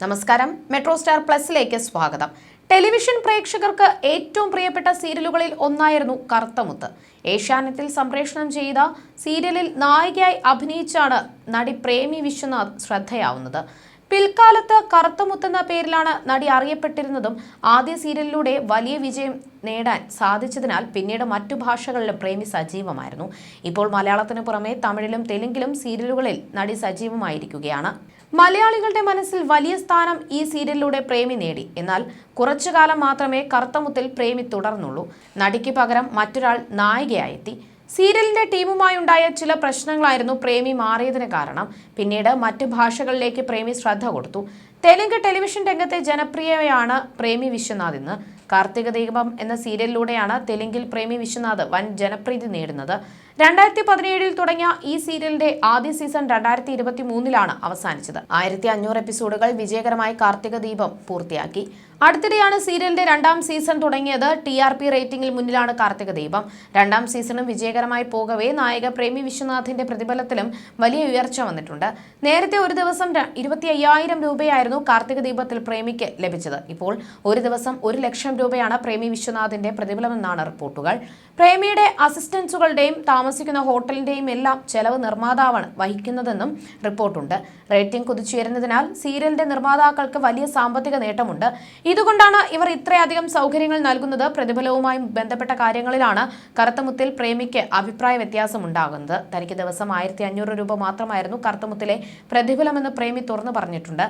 നമസ്കാരം. Metro star പ്ലസിലേക്ക് സ്വാഗതം. Television പ്രേക്ഷകർക്ക് ഏറ്റവും പ്രിയപ്പെട്ട സീരിയലുകളിൽ ഒന്നായിരുന്നു കറുത്തമുത്ത്. ഏഷ്യാനെറ്റിൽ സംപ്രേഷണം ചെയ്ത സീരിയലിൽ നായികയായി അഭിനയിച്ചാണ് നടി പ്രേമി വിശ്വനാഥ് ശ്രദ്ധയാവുന്നത്. പിൽക്കാലത്ത് കറുത്തമുത്തെന്ന പേരിലാണ് നടി അറിയപ്പെട്ടിരുന്നതും ആദ്യ സീരിയലിലൂടെ വലിയ വിജയം നേടാൻ സാധിച്ചതിനാൽ പിന്നീട് മറ്റു ഭാഷകളിലും പ്രേമി സജീവമായിരുന്നു. ഇപ്പോൾ മലയാളത്തിന് പുറമെ തമിഴിലും തെലുങ്കിലും സീരിയലുകളിൽ നടി സജീവമായിരിക്കുകയാണ്. മലയാളികളുടെ മനസ്സിൽ വലിയ സ്ഥാനം ഈ സീരിയലിലൂടെ പ്രേമി നേടി. എന്നാൽ കുറച്ചു കാലം മാത്രമേ കറുത്തമുത്തിൽ പ്രേമി തുടർന്നുള്ളൂ. നടിക്ക് പകരം മറ്റൊരാൾ നായികയായെത്തി. സീരിയലിന്റെ ടീമുമായുണ്ടായ ചില പ്രശ്നങ്ങളായിരുന്നു പ്രേമി മാറിയതിന് കാരണം. പിന്നീട് മറ്റ് ഭാഷകളിലേക്ക് പ്രേമി ശ്രദ്ധ കൊടുത്തു. തെലുങ്ക് ടെലിവിഷൻ രംഗത്തെ ജനപ്രിയയാണ് പ്രേമി വിശ്വനാഥ് ഇന്ന്. കാർത്തിക ദീപം എന്ന സീരിയലിലൂടെയാണ് തെലുങ്കിൽ പ്രേമി വിശ്വനാഥ് വൻ ജനപ്രീതി നേടുന്നത്. രണ്ടായിരത്തി പതിനേഴിൽ തുടങ്ങിയ ഈ സീരിയലിന്റെ ആദ്യ സീസൺ രണ്ടായിരത്തി ഇരുപത്തി മൂന്നിലാണ് അവസാനിച്ചത്. ആയിരത്തി അഞ്ഞൂറ് എപ്പിസോഡുകൾ വിജയകരമായി കാർത്തിക ദീപം പൂർത്തിയാക്കി. അടുത്തിടെയാണ് സീരിയലിന്റെ രണ്ടാം സീസൺ തുടങ്ങിയത്. ടി ആർ പി റേറ്റിംഗിൽ മുന്നിലാണ് കാർത്തിക ദീപം. രണ്ടാം സീസണും വിജയകരമായി പോകവേ നായക പ്രേമി വിശ്വനാഥിന്റെ പ്രതിഫലത്തിലും വലിയ ഉയർച്ച വന്നിട്ടുണ്ട്. നേരത്തെ ഒരു ദിവസം ഇരുപത്തി അയ്യായിരം രൂപയായിരുന്നു കാർത്തിക ദീപത്തിൽ പ്രേമിക്ക് ലഭിച്ചത്. ഇപ്പോൾ ഒരു ദിവസം ഒരു ലക്ഷം രൂപയാണ് പ്രേമി വിശ്വനാഥിന്റെ പ്രതിഫലമെന്നാണ് റിപ്പോർട്ടുകൾ. പ്രേമിയുടെ അസിസ്റ്റൻസുകളുടെയും താമസിക്കുന്ന ഹോട്ടലിന്റെയും എല്ലാം ചെലവ് നിർമ്മാതാവാണ് വഹിക്കുന്നതെന്നും റിപ്പോർട്ടുണ്ട്. റേറ്റിംഗ് കുതിച്ചുയരുന്നതിനാൽ സീരിയലിന്റെ നിർമ്മാതാക്കൾക്ക് വലിയ സാമ്പത്തിക നേട്ടമുണ്ട്. ഇതുകൊണ്ടാണ് ഇവർ ഇത്രയധികം സൗകര്യങ്ങൾ നൽകുന്നത്. പ്രതിഫലവുമായി ബന്ധപ്പെട്ട കാര്യങ്ങളിലാണ് കറുത്തമുത്തിൽ പ്രേമിക്ക് അഭിപ്രായ വ്യത്യാസമുണ്ടാകുന്നത്. തനിക്ക് ദിവസം ആയിരത്തി രൂപ മാത്രമായിരുന്നു കറുത്തമുത്തിലെ പ്രതിഫലമെന്ന് പ്രേമി തുറന്നു പറഞ്ഞിട്ടുണ്ട്.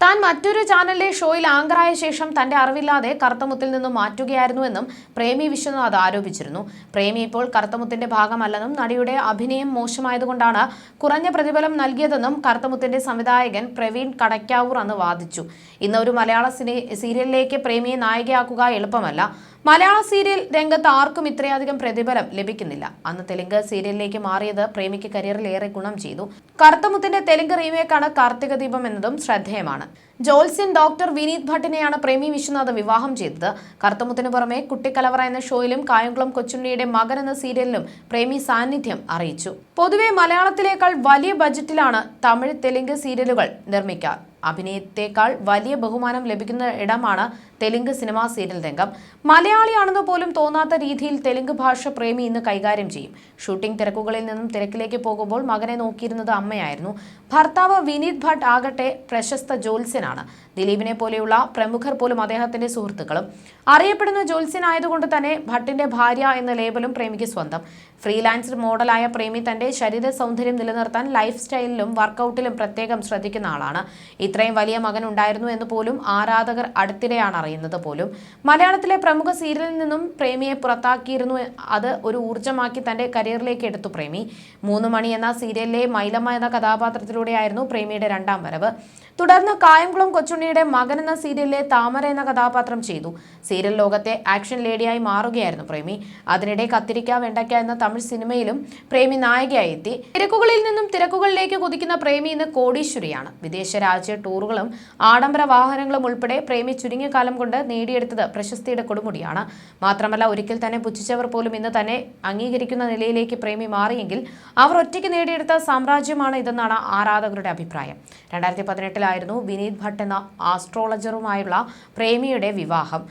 താൻ മറ്റൊരു ചാനലിലെ ഷോയിൽ ആങ്കറായ ശേഷം തന്റെ അറിവില്ലാതെ കറുത്തമുത്തിൽ നിന്നും മാറ്റുകയായിരുന്നുവെന്നും പ്രേമി വിശ്വനാഥ് ആരോപിച്ചിരുന്നു. പ്രേമി ഇപ്പോൾ കറുത്തമുത്തിന്റെ ഭാഗമല്ലെന്നും നടിയുടെ അഭിനയം മോശമായതുകൊണ്ടാണ് കുറഞ്ഞ പ്രതിഫലം നൽകിയതെന്നും കറുത്തമുത്തിന്റെ സംവിധായകൻ പ്രവീൺ കടയ്ക്കാവൂർ അന്ന് വാദിച്ചു. ഇന്ന് ഒരു മലയാള സിനി സീരിയലിലേക്ക് പ്രേമിയെ നായികയാക്കുക എളുപ്പമല്ല. മലയാള സീരിയൽ രംഗത്ത് ആർക്കും ഇത്രയധികം പ്രതിഫലം ലഭിക്കുന്നില്ല. അന്ന് തെലുങ്ക് സീരിയലിലേക്ക് മാറിയത് പ്രേമിക്ക് കരിയറിൽ ഏറെ ഗുണം ചെയ്തു. കറുത്തമുത്തിന്റെ തെലുങ്ക് റീമേക്കാണ് കാർത്തിക ദീപം എന്നതും ശ്രദ്ധേയമാണ്. ജോത്സ്യൻ ഡോക്ടർ വിനീത് ഭട്ടിനെയാണ് പ്രേമി വിശ്വനാഥ് വിവാഹം ചെയ്തത്. കറുത്തമുത്തിന് പുറമെ കുട്ടിക്കലവറ എന്ന ഷോയിലും കായംകുളം കൊച്ചുണ്ണിയുടെ മകൻ എന്ന സീരിയലിലും പ്രേമി സാന്നിധ്യം അറിയിച്ചു. പൊതുവെ മലയാളത്തിലേക്കാൾ വലിയ ബജറ്റിലാണ് തമിഴ് തെലുങ്ക് സീരിയലുകൾ നിർമ്മിക്കുക അഭിനയത്തെക്കാൾ വലിയ ബഹുമാനം ലഭിക്കുന്ന ഇടമാണ് തെലുങ്ക് സിനിമാ സീരിയൽ രംഗം. മലയാളിയാണെന്ന് പോലും തോന്നാത്ത രീതിയിൽ തെലുങ്ക് ഭാഷ പ്രേമി ഇന്ന് കൈകാര്യം ചെയ്യും. ഷൂട്ടിംഗ് തിരക്കുകളിൽ നിന്നും തിരക്കിലേക്ക് പോകുമ്പോൾ മകനെ നോക്കിയിരുന്നത് അമ്മയായിരുന്നു. ഭർത്താവ് വിനീത് ഭട്ട് ആകട്ടെ പ്രശസ്ത ജ്യോത്സ്യനാണ്. ദിലീപിനെ പോലെയുള്ള പ്രമുഖർ പോലും അദ്ദേഹത്തിന്റെ സുഹൃത്തുക്കളും. അറിയപ്പെടുന്ന ജ്യോത്സ്യനായതുകൊണ്ട് തന്നെ ഭട്ടിന്റെ ഭാര്യ എന്ന ലേബലും പ്രേമിക്ക് സ്വന്തം. ഫ്രീലാൻസർ മോഡലായ പ്രേമി തന്റെ ശരീര സൗന്ദര്യം നിലനിർത്താൻ ലൈഫ് സ്റ്റൈലിലും വർക്കൗട്ടിലും പ്രത്യേകം ശ്രദ്ധിക്കുന്ന ആളാണ്. ഇത്രയും വലിയ മകൻ ഉണ്ടായിരുന്നു എന്ന് പോലും ആരാധകർ അടുത്തിടെയാണ് അറിയുന്നത് പോലും. മലയാളത്തിലെ പ്രമുഖ സീരിയലിൽ നിന്നും പ്രേമിയെ പുറത്താക്കിയിരുന്നു അത് ഒരു ഊർജമാക്കി തന്റെ കരിയറിലേക്ക് എടുത്തു പ്രേമി. മൂന്ന് മണി എന്ന സീരിയലിലെ മൈലമ്മ എന്ന കഥാപാത്രത്തിലൂടെയായിരുന്നു പ്രേമിയുടെ രണ്ടാം വരവ്. തുടർന്ന് കായംകുളം കൊച്ചുണ്ണിയുടെ മകൻ എന്ന സീരിയലിലെ താമര എന്ന കഥാപാത്രം ചെയ്തു. സീരിയൽ ലോകത്തെ ആക്ഷൻ ലേഡിയായി മാറുകയായിരുന്നു പ്രേമി. അതിനിടെ കത്തിരിക്ക വെണ്ടയ്ക്ക എന്ന തമിഴ് സിനിമയിലും പ്രേമി നായികയായി എത്തി. തിരക്കുകളിൽ നിന്നും തിരക്കുകളിലേക്ക് കുതിക്കുന്ന പ്രേമി ഇന്ന് കോടീശ്വരിയാണ്. വിദേശ രാജ്യ ടൂറുകളും ആഡംബര വാഹനങ്ങളും ഉൾപ്പെടെ പ്രേമി ചുരുങ്ങിയ കാലം കൊണ്ട് നേടിയെടുത്തത് പ്രശസ്തിയുടെ കൊടുമുടിയാണ്. മാത്രമല്ല ഒരിക്കൽ തന്നെ പുച്ഛിച്ചവർ പോലും ഇന്ന് തന്നെ അംഗീകരിക്കുന്ന നിലയിലേക്ക് പ്രേമി മാറിയെങ്കിൽ അവർ ഒറ്റയ്ക്ക് നേടിയെടുത്ത സാമ്രാജ്യമാണ് ഇതെന്നാണ് ആരാധകരുടെ അഭിപ്രായം. രണ്ടായിരത്തി പതിനെട്ടിലായിരുന്നു വിനീത് ഭട്ട് എന്ന ആസ്ട്രോളജറുമായുള്ള പ്രേമിയുടെ വിവാഹം.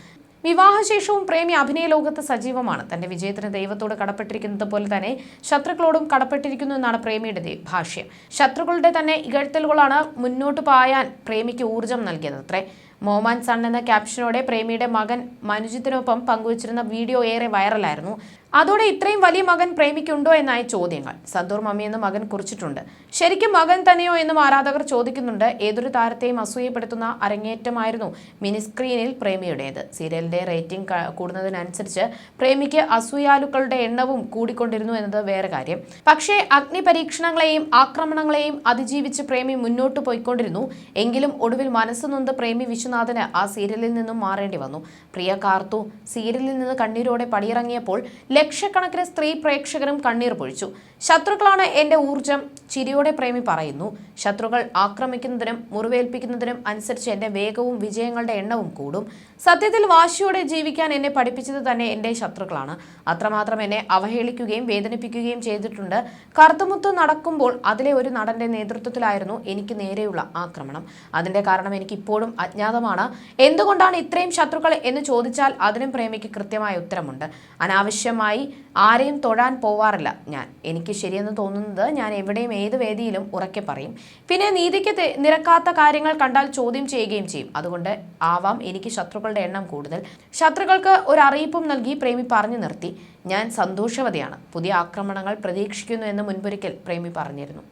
വിവാഹശേഷവും പ്രേമി അഭിനയ ലോകത്ത് സജീവമാണ്. തന്റെ വിജയത്തിന് ദൈവത്തോട് കടപ്പെട്ടിരിക്കുന്നത് പോലെ തന്നെ ശത്രുക്കളോടും കടപ്പെട്ടിരിക്കുന്നു എന്നാണ് പ്രേമിയുടെ ഭാഷ്യം. ശത്രുക്കളുടെ തന്നെ ഇകഴ്ത്തലുകളാണ് മുന്നോട്ട് പായാൻ പ്രേമിക്ക് ഊർജം നൽകിയത് അത്രേ മോമാൻ സൺ എന്ന ക്യാപ്ഷനോടെ പ്രേമിയുടെ മകൻ മനുജിത്തിനൊപ്പം പങ്കുവച്ചിരുന്ന വീഡിയോ ഏറെ വൈറലായിരുന്നു അതോടെ ഇത്രയും വലിയ മകൻ പ്രേമിക്കുണ്ടോ എന്നായ ചോദ്യങ്ങൾ. സന്തൂർ മമ്മി എന്ന് മകൻ കുറിച്ചിട്ടുണ്ട്. ശരിക്കും മകൻ തന്നെയോ എന്നും ആരാധകർ ചോദിക്കുന്നുണ്ട്. ഏതൊരു താരത്തെയും അസൂയപ്പെടുത്തുന്ന അരങ്ങേറ്റമായിരുന്നു മിനിസ്ക്രീനിൽ പ്രേമിയുടേത്. സീരിയലിന്റെ റേറ്റിംഗ് കൂടുന്നതിനനുസരിച്ച് പ്രേമിക്ക് അസൂയാലുക്കളുടെ എണ്ണവും കൂടിക്കൊണ്ടിരുന്നു എന്നത് വേറെ കാര്യം. പക്ഷേ അഗ്നി പരീക്ഷണങ്ങളെയും ആക്രമണങ്ങളെയും അതിജീവിച്ച് പ്രേമി മുന്നോട്ട് പോയിക്കൊണ്ടിരുന്നു. എങ്കിലും ഒടുവിൽ മനസ്സ് നൊന്ത് പ്രേമി വിശ്വനാഥ് വിശ്വനാഥന് ആ സീരിയലിൽ നിന്നും മാറേണ്ടി വന്നു. പ്രിയ കാർത്തു സീരിയലിൽ നിന്ന് കണ്ണീരോടെ പടിയിറങ്ങിയപ്പോൾ ലക്ഷക്കണക്കിന് സ്ത്രീ പ്രേക്ഷകരും കണ്ണീർ പൊഴിച്ചു. ശത്രുക്കളാണ് എന്റെ ഊർജം ചിരിയോടെ പ്രേമി പറയുന്നു. ശത്രുക്കൾ ആക്രമിക്കുന്നതിനും മുറിവേൽപ്പിക്കുന്നതിനും അനുസരിച്ച് എന്റെ വേഗവും വിജയങ്ങളുടെ എണ്ണവും കൂടും. സത്യത്തിൽ വാശിയോടെ ജീവിക്കാൻ എന്നെ പഠിപ്പിച്ചത് തന്നെ എന്റെ ശത്രുക്കളാണ്. അത്രമാത്രം എന്നെ അവഹേളിക്കുകയും വേദനിപ്പിക്കുകയും ചെയ്തിട്ടുണ്ട്. കറുത്തുമുത്ത് നടക്കുമ്പോൾ അതിലെ ഒരു നടന്റെ നേതൃത്വത്തിലായിരുന്നു എനിക്ക് നേരെയുള്ള ആക്രമണം. അതിന്റെ കാരണം എനിക്ക് ഇപ്പോഴും അജ്ഞാതമാണ്. എന്തുകൊണ്ടാണ് ഇത്രയും ശത്രുക്കൾ എന്ന് ചോദിച്ചാൽ അതിനും പ്രേമിക്ക് കൃത്യമായ ഉത്തരമുണ്ട്. അനാവശ്യമായി ആരെയും തൊഴാൻ പോവാറില്ല ഞാൻ. എനിക്ക് ശരിയെന്ന് തോന്നുന്നത് ഞാൻ എവിടെയും ഏത് വേദിയിലും ഉറക്കെ പറയും. പിന്നെ നീതിക്ക് നിരക്കാത്ത കാര്യങ്ങൾ കണ്ടാൽ ചോദ്യം ചെയ്യുകയും ചെയ്യും. അതുകൊണ്ട് ആവാം എനിക്ക് ശത്രുക്കളുടെ എണ്ണം കൂടുതൽ. ശത്രുക്കൾക്ക് ഒരു അറിയിപ്പും നൽകി പ്രേമി പറഞ്ഞു നിർത്തി. ഞാൻ സന്തോഷവതിയാണ്. പുതിയ ആക്രമണങ്ങൾ പ്രതീക്ഷിക്കുന്നു എന്ന് മുൻപൊരിക്കൽ പ്രേമി പറഞ്ഞിരുന്നു.